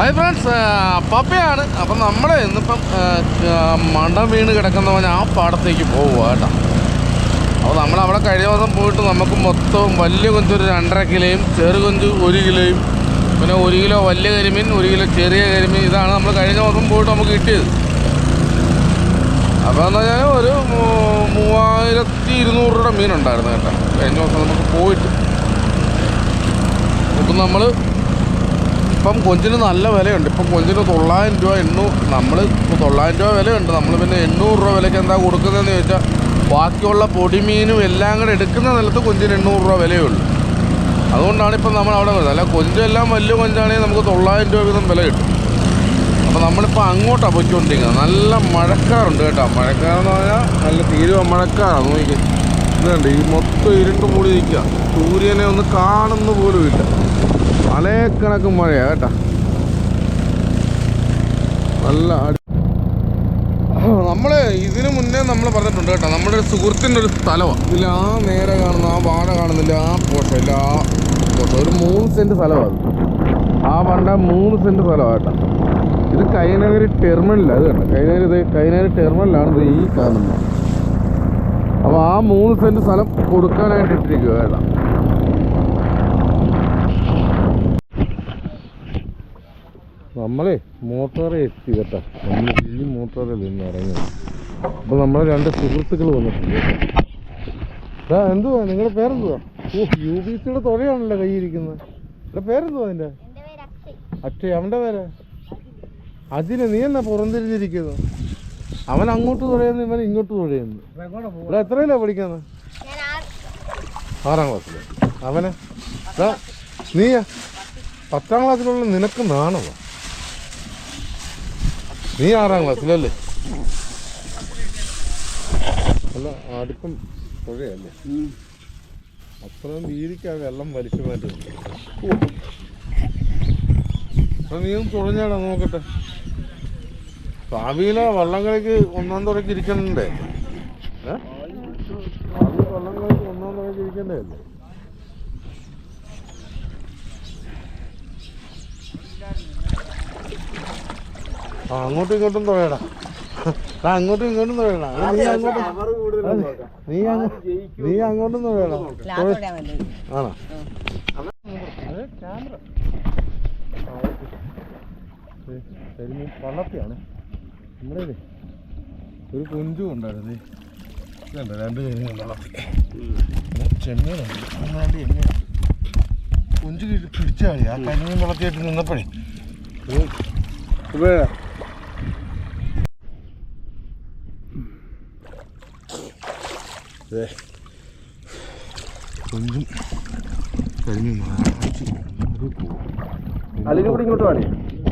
Hi friends പപ്പയാണ്. അപ്പം നമ്മൾ ഇന്നിപ്പം മണ്ടം വീണ് കിടക്കുന്നവൻ ആ പാടത്തേക്ക് പോവുക കേട്ടോ. അപ്പോൾ നമ്മൾ അവിടെ കഴിഞ്ഞ ദിവസം പോയിട്ട് നമുക്ക് മൊത്തം വലിയ കൊഞ്ച് ഒരു രണ്ടര കിലോയും ചെറു കൊഞ്ച് ഒരു കിലോയും പിന്നെ ഒരു കിലോ വലിയ കരിമീൻ ഒരു കിലോ ചെറിയ കരിമീൻ. ഇതാണ് നമ്മൾ കഴിഞ്ഞ ദിവസം പോയിട്ട് നമുക്ക് കിട്ടിയത്. അപ്പോൾ എന്ന് പറഞ്ഞാൽ ഒരു മൂവായിരത്തി ഇരുന്നൂറ് രൂപയുടെ മീനുണ്ടായിരുന്നു കേട്ടോ. കഴിഞ്ഞ ദിവസം നമുക്ക് പോയിട്ട്. ഇപ്പം നമ്മൾ ഇപ്പം കൊഞ്ചിന് നല്ല വിലയുണ്ട്. ഇപ്പം കൊഞ്ചിന് തൊള്ളായിരം രൂപ എണ്ണൂറ് നമ്മൾ ഇപ്പോൾ തൊള്ളായിരം രൂപ വിലയുണ്ട്. നമ്മൾ പിന്നെ എണ്ണൂറ് രൂപ വിലയ്ക്ക് എന്താ കൊടുക്കുന്നതെന്ന് ചോദിച്ചാൽ ബാക്കിയുള്ള പൊടിമീനും എല്ലാം കൂടെ എടുക്കുന്ന നിലത്ത് കൊഞ്ചിന് എണ്ണൂറ് രൂപ വിലയുള്ളൂ അതുകൊണ്ടാണ് ഇപ്പം നമ്മൾ അവിടെ വരുന്നത് അല്ല കൊഞ്ചെല്ലാം വലിയ കൊഞ്ചാണെങ്കിൽ നമുക്ക് തൊള്ളായിരം രൂപ വീതം വില കിട്ടും. അപ്പോൾ നമ്മളിപ്പോൾ അങ്ങോട്ടാണ് പോയിക്കൊണ്ടിരിക്കുന്നത്. നല്ല മഴക്കാറുണ്ട് കേട്ടോ. മഴക്കാറെന്ന് പറഞ്ഞാൽ നല്ല തീരുവ മഴക്കാറാണ്. നോക്കി ഇതുണ്ട്. ഈ മൊത്തം ഇരുണ്ട് മൂടി നിൽക്കുക. സൂര്യനെ ഒന്ന് കാണുന്ന പോലും ഇല്ല. മലയക്കണക്ക് മഴയാ കേട്ടാ. നല്ല അടി നമ്മൾ ഇതിനു മുന്നേ നമ്മൾ പറഞ്ഞിട്ടുണ്ട് കേട്ടോ നമ്മുടെ ഒരു സുഹൃത്തിന്റെ ഒരു സ്ഥലമാണ് ഇതിൽ ആ നേരെ കാണുന്ന ആ വാഴ കാണുന്നില്ല ആ പോഷ ഇല്ല ആ പോഷ ഒരു മൂന്ന് സെന്റ് സ്ഥലമാണ് ആ പണ്ട മൂന്ന് സെന്റ് സ്ഥലമാണ് കേട്ടോ. ഇത് കൈനഗരി ടെർമിനലാണ് അത് കേട്ടോ കൈനഗരി ഇത് കൈനഗരി ടെർമിനലാണ് ഇത് ഈ കാണുന്നത്. അപ്പോൾ ആ മൂന്ന് സെന്റ് സ്ഥലം കൊടുക്കാനായിട്ട് ഇട്ടിരിക്കുക കേട്ടോ. നമ്മളെ മോട്ടോറെ എത്തി കേട്ടോ. നമ്മൾ ഈ മോട്ടോറിൽ നിന്ന് ഇറങ്ങി. അപ്പോൾ നമ്മളെ രണ്ട് സുഹൃത്തുക്കൾ വന്നിട്ടുണ്ട് എന്തുവാ? നിങ്ങളുടെ പേരെന്തുവാ? ഓ യു ബി സിയുടെ തുഴയാണല്ലോ കൈയിരിക്കുന്നത് ഇവിടെ പേരെന്തുവാ അതിന്റെ പേര് അക്ഷയ്. അവന്റെ പേര്? അതിന് നീ എന്നാ പുറംതിരിഞ്ഞിരിക്കുന്നു? അവൻ അങ്ങോട്ട് തുഴയുന്നു ഇവൻ ഇങ്ങോട്ട് തുഴയുന്നു. ഇവിടെ എത്രയിലാ പഠിക്കുന്നത്? ആറാം ക്ലാസ്സിൽ അവനെ? നീയാ. പത്താം ക്ലാസ്സിലുള്ള നിനക്ക് നാണോ നീ ആറാം ക്ലാസ്സിലല്ലേ? അല്ല അടുപ്പം പുഴയല്ലേ? അത്രയും വീതിക്കാ വെള്ളം വലിച്ചു മാറ്റുന്നു അപ്പൊ നീ തുഴഞ്ഞാടാ നോക്കട്ടെ. ഭാവിയിലെ വള്ളം കളിക്ക് ഒന്നാം തുറയ്ക്ക് ഇരിക്കണ്ടേ? ഏ? ഭാവി വള്ളം കളിക്ക് ഒന്നാം തുറയ്ക്ക് ഇരിക്കണ്ടേ? അല്ലേ ആ അങ്ങോട്ടും ഇങ്ങോട്ടും തുഴയടാ. ആ അങ്ങോട്ടും ഇങ്ങോട്ടും തുഴയടാ. നീ അങ്ങോട്ടും നീ അങ്ങ് നീ അങ്ങോട്ടും തുഴയടാ. തുഴ- ആണോ? വള്ളത്തിയാണ് നമ്മുടെ ഒരു കൊഞ്ചും ഉണ്ടായിരുന്നു. ഇതുണ്ട്? രണ്ട് ചെമ്മീനുണ്ട് എങ്ങനെ കൊഞ്ച് പിടിച്ചാൽ മതി. ആ കരിമീൻ വള്ളത്തിയായിട്ട് നിന്നപ്പോഴേ. ഉപയോഗം കൊഞ്ചും അല്ലെങ്കിൽ കൂടി ഇങ്ങോട്ട് പാടി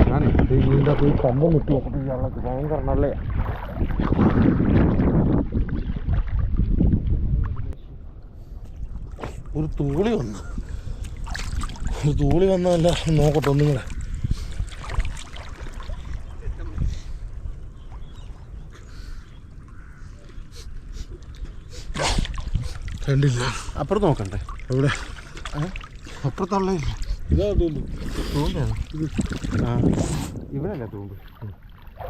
ഞാനേ ഇതിന്റെ പോയി കമ്പം വിട്ടു നോക്കട്ടെ ഇയാളൊക്കെ ഭയങ്കര നല്ലയാ ഒരു തൂളി വന്നു ഒരു തൂളി വന്നതല്ല നോക്കട്ടെ ഒന്നും കൂടെ കണ്ടില്ല. അപ്പുറത്ത് നോക്കണ്ടേ? എവിടെ? അപ്പുറത്തുള്ള ഇതാ തൂമ്പ്. തൂമ്പാണ് ആ ഇവിടെ അല്ല തൂമ്പ്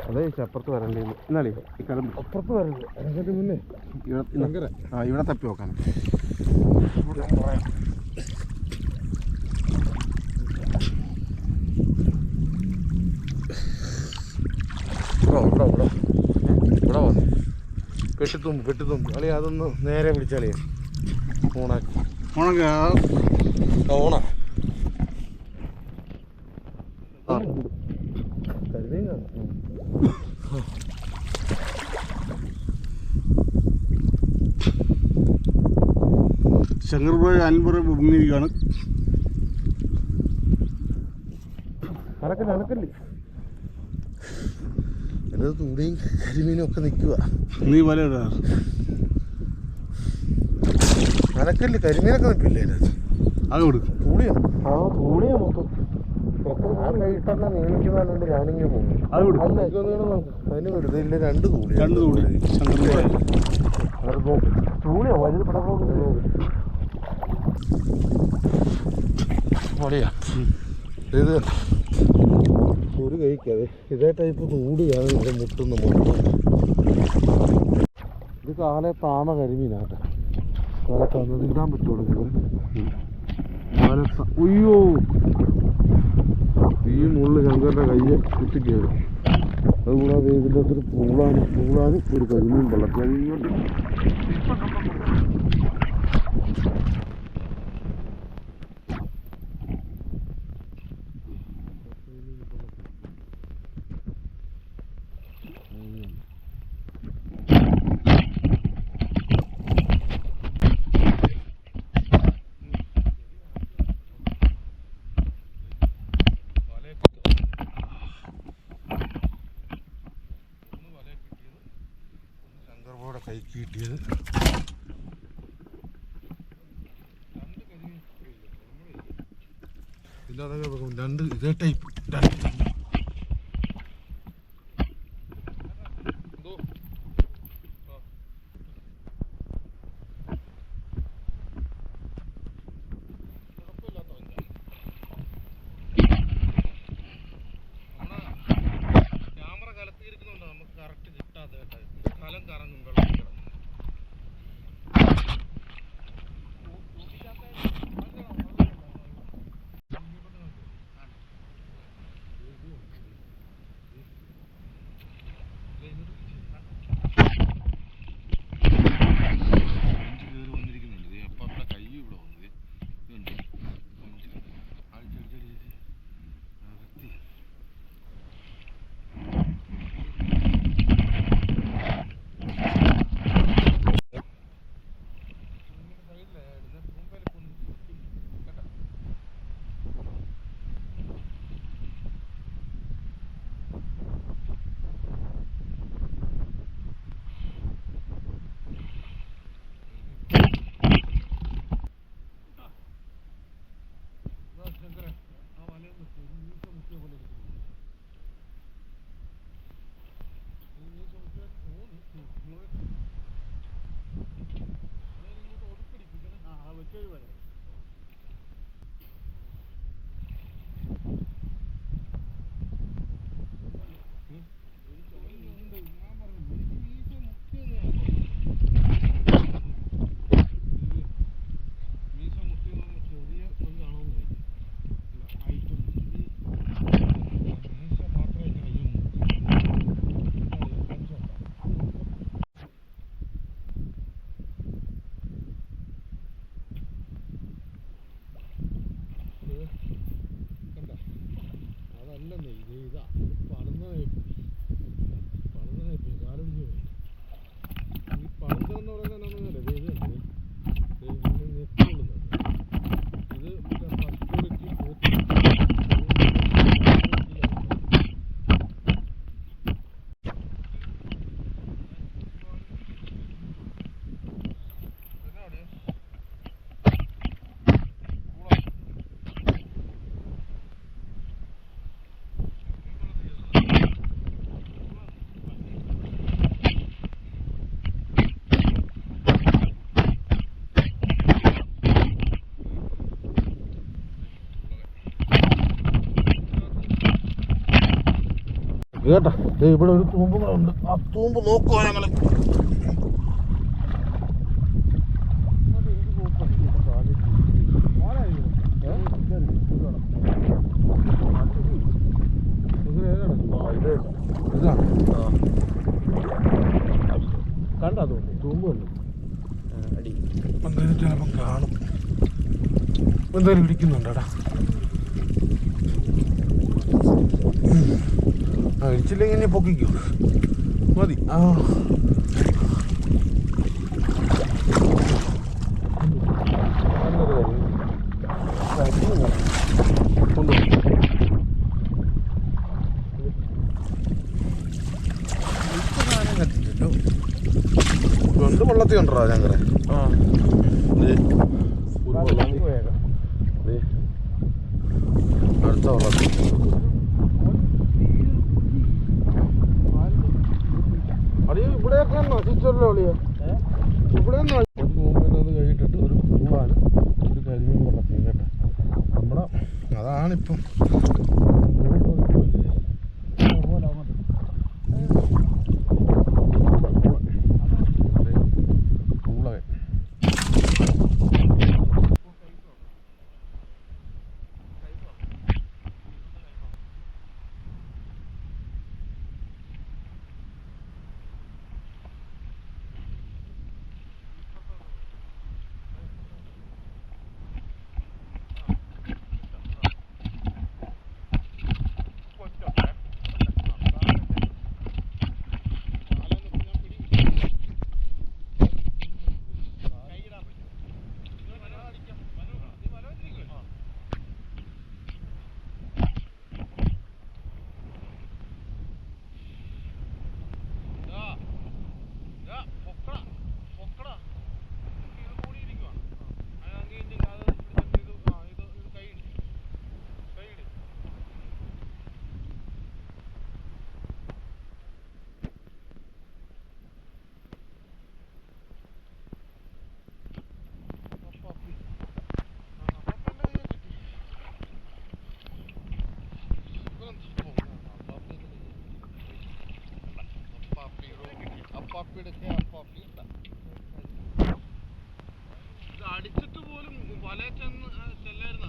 അതെ ചേച്ചി അപ്പുറത്ത് വരണ്ടേ എന്നാലേ കിളമ്പ് അപ്പുറത്ത് വരണ്ടേ. അതിന്റെ മുന്നേ. ഇവിടെ ആ ഇവിടെ തപ്പി നോക്കാൻ ഇവിടെ ഇവിടെ ഇവിടെ വന്നു. കെട്ടിത്തുമ്പ് കെട്ടിത്തുമ്പ്. അളി അതൊന്ന് നേരെ പിടിച്ചാളിയാ ഓണാക്കി ഓണാ. ശങ്കർപുഴ അൻപുറ മുങ്ങിയിരിക്കുകയാണ് അനക്കല്ലേ അനക്കല്ലേ എന്റെ തൂടിയും കരിമീനും ഒക്കെ നിൽക്കുക നീ വല ഇടാ അനക്കല്ലേ കരിമീനൊക്കെ നിൽക്കില്ലേ അതിനകത്ത്? അത് കൊടുക്കും. തൂളിയാ? ആ മൊത്തം. രണ്ട് തൂളി. രണ്ട് തൂളിയാ. വലുത് ഇത്? ഒരു കൈക്കത് ഇതേ ടൈപ്പ് തൂടിയാണ് ഇവിടെ മുട്ടുന്ന മുട്ട ഇത് കാലെ താമ കരിമീനാട്ടെ കാലെ തന്നത് ഇടാൻ പറ്റുള്ളൂ ഇത് കാലെ ത- ഉയ്യോ ഈ മുള്ളു ശങ്കറിന്റെ കയ്യെ കുത്തിക്കയറും അതുകൂടാതെ ഇതിന്റെ അകത്തൊരു പൂളാനും പൂളാനും ഒരു കരിമീൻ വെള്ളത്തിൽ ഇങ്ങോട്ട് രണ്ട് ഇതേ കേട്ടാ. ഇവിടെ ഒരു തൂമ്പ് ഉണ്ട് ആ തൂമ്പ് നോക്കുവാ ഞങ്ങൾ. കണ്ടാ അടി എന്തായാലും ചിലപ്പം കാണും ഇടിച്ചില്ലെങ്കിൽ ഇനി പൊക്കിക്കോ. മതി. ആ. വെള്ളത്തിൽ ഉണ്ടോ ഞങ്ങളെ? ആ. ഒരു വെള്ളം നശിച്ചല്ലോ അളിയ ഇവിടെ കഴിഞ്ഞിട്ട് ഒരു പൂവാന് ഒരു കരിമീൻ വെള്ളത്തിൽ കേട്ടോ. നമ്മുടെ അതാണിപ്പം അടിച്ചിട്ട് പോലും വല ചെന്ന് ചെല്ലായിരുന്ന?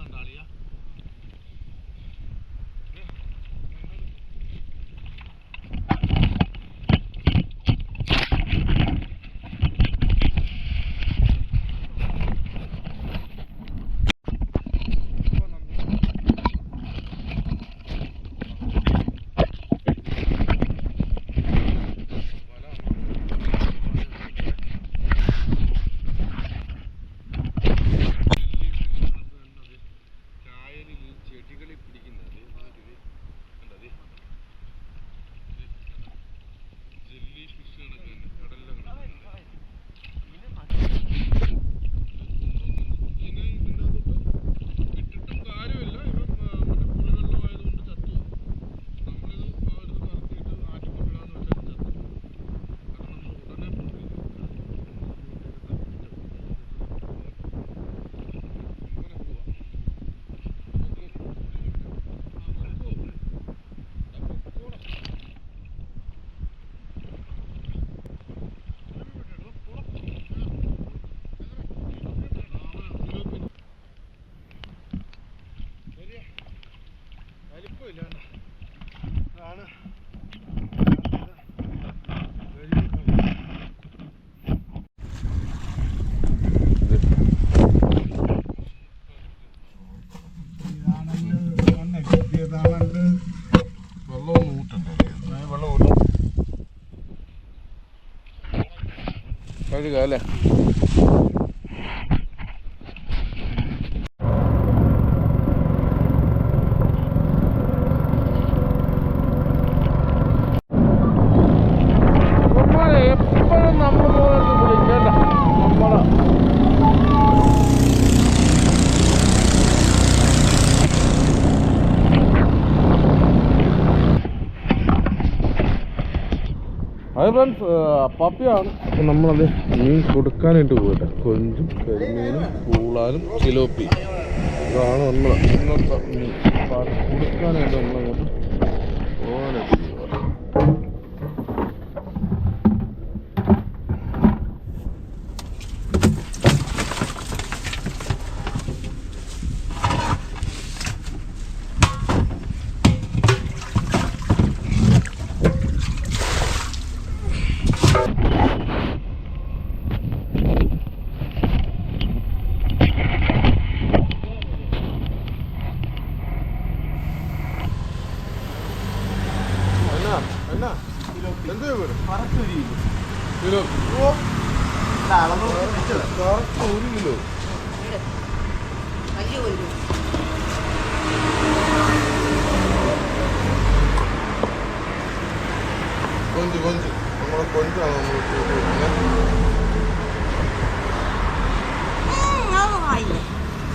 കഴുകാം അല്ലേ നമ്മളെ എപ്പോഴും നമ്മൾ പോകുന്നത് വിളിക്കണ്ട നമ്മളെ അത് ഫ്രണ്ട്സ് പപ്പിയാണ് അപ്പം നമ്മളത് മീൻ കൊടുക്കാനായിട്ട് പോയിട്ട് കൊഞ്ചും കരിമീനും കൂളാനും ചിലോപ്പി. ഇതാണ് നമ്മൾ ഇന്നത്തെ മീൻ. കൊടുക്കാനായിട്ട് നമ്മളങ്ങോട്ട് പോകാനായിട്ട് പോവാ എന്നാ എന്നാ എന്ത് വീട് കിലോ കറക്റ്റ് ഒരു കിലോ കൊഞ്ച് കൊഞ്ച് നമ്മളെ കൊഞ്ചാണ് നമ്മൾ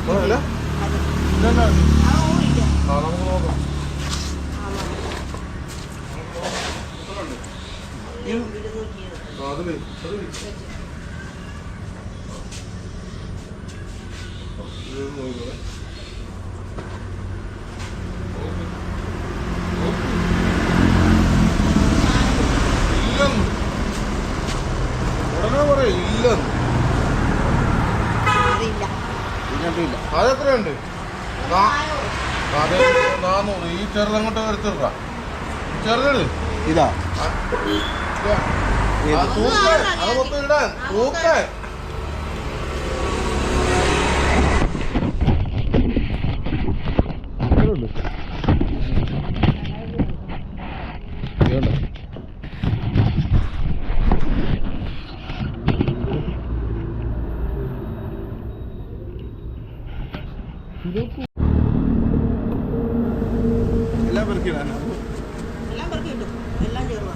അല്ല ഇല്ലല്ല ആ നമുക്ക് നോക്കാം അത് അത് മതി. ഇത് നോക്കിക്കോളെ. ഓക്കേ. ഓക്കേ. ഇല്ലെന്ന്. ഉടനെ പറയും ഇല്ലെന്ന് അതെത്രയുണ്ട് നാ- അതെ നാന്നൂറ് ഈ ചെറുതങ്ങോട്ട് എടുത്തിട്ടാ ചെറുതെടു ഇതാ. തൂക്കാൻ അത് മൊത്തം ഇടാൻ. തൂക്കാൻ എല്ലാം പെറുക്കിടാൻ എല്ലാം പെറുക്കി കിട്ടും എല്ലാം ചേർവാ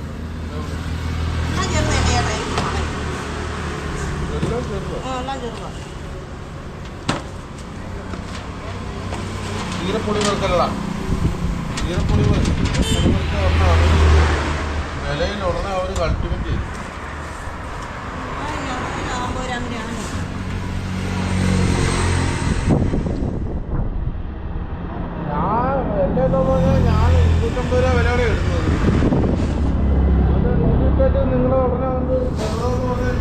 എല്ലാം ചേർന്ന് തന്നെയാണ് ഈ സാധനം. തീരപ്പൊടി വെറുക്കല്ല തീരപ്പൊടി വിലയിൽ ഉടനെ അവർ കൾട്ടിവേറ്റ് ചെയ്തു ഞാൻ എന്റെ പറഞ്ഞാൽ ഞാൻ ഇരുന്നൂറ്റമ്പത് രൂപ എടുക്കുന്നത് അത് നോക്കിയിട്ട് നിങ്ങൾ ഉടനെ വന്ന് ഇല്ല അതൊന്നും വേണ്ട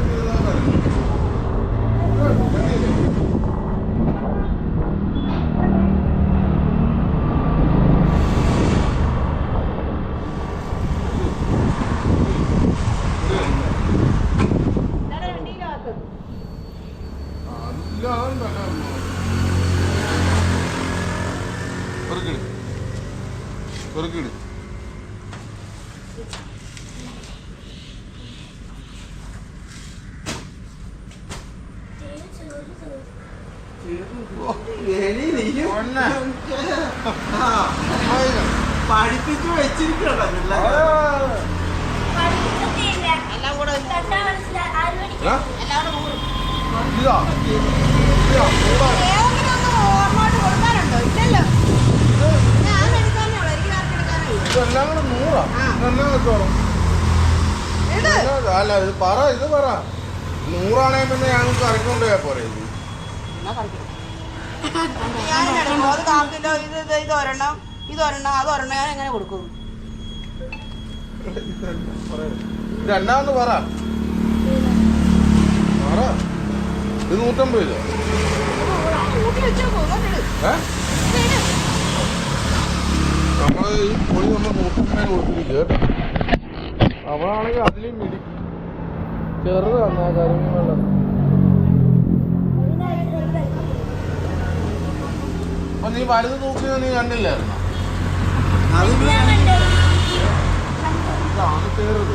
പെറുക്കിട് പെറുക്കിട് പഠിപ്പിച്ചു വെച്ചിരിക്കണ്ട പിള്ളേരെ പഠിപ്പിച്ചിട്ടില്ല. എല്ലാം കൂടെ തൊട്ടാ മനസ്സിലാ- ആര് പഠിക്കും? എല്ലാം കൂടെ നൂറ് ഇതാ ഇതാ കൂടാ ഏതെങ്കിലും ഒന്ന് ഓർമ്മയായിട്ട് കൊടുക്കാനുണ്ടോ ഇല്ലല്ലോ ഞാൻ ഇതെല്ലാം കൂടെ നൂറാ. ഇതെല്ലാം വെച്ചോളാം. ഇട് ഇതെല്ലാം- അല്ല ഇത് പറ ഇത് പറ. നൂറാണേ പിന്നെ ഞങ്ങൾക്ക് അറിഞ്ഞോണ്ടേ പോരെ ഇത്. ഞാൻ എടുക്കും അത് ഇത് ഒരെണ്ണം അത് ഒരെണ്ണം ഞാൻ എങ്ങനെ കൊടുക്കും ഇത് നൂറ്റമ്പത് രൂപ നമ്മൾ ഈ പൊടി അതിലും മിടിക്കും ചെറുത് തന്നാ കരിമീനുള്ള അപ്പൊ നീ വലുത് തൂക്കിയത് നീ കണ്ടില്ലായിരുന്നു? അതാണ് പേരത്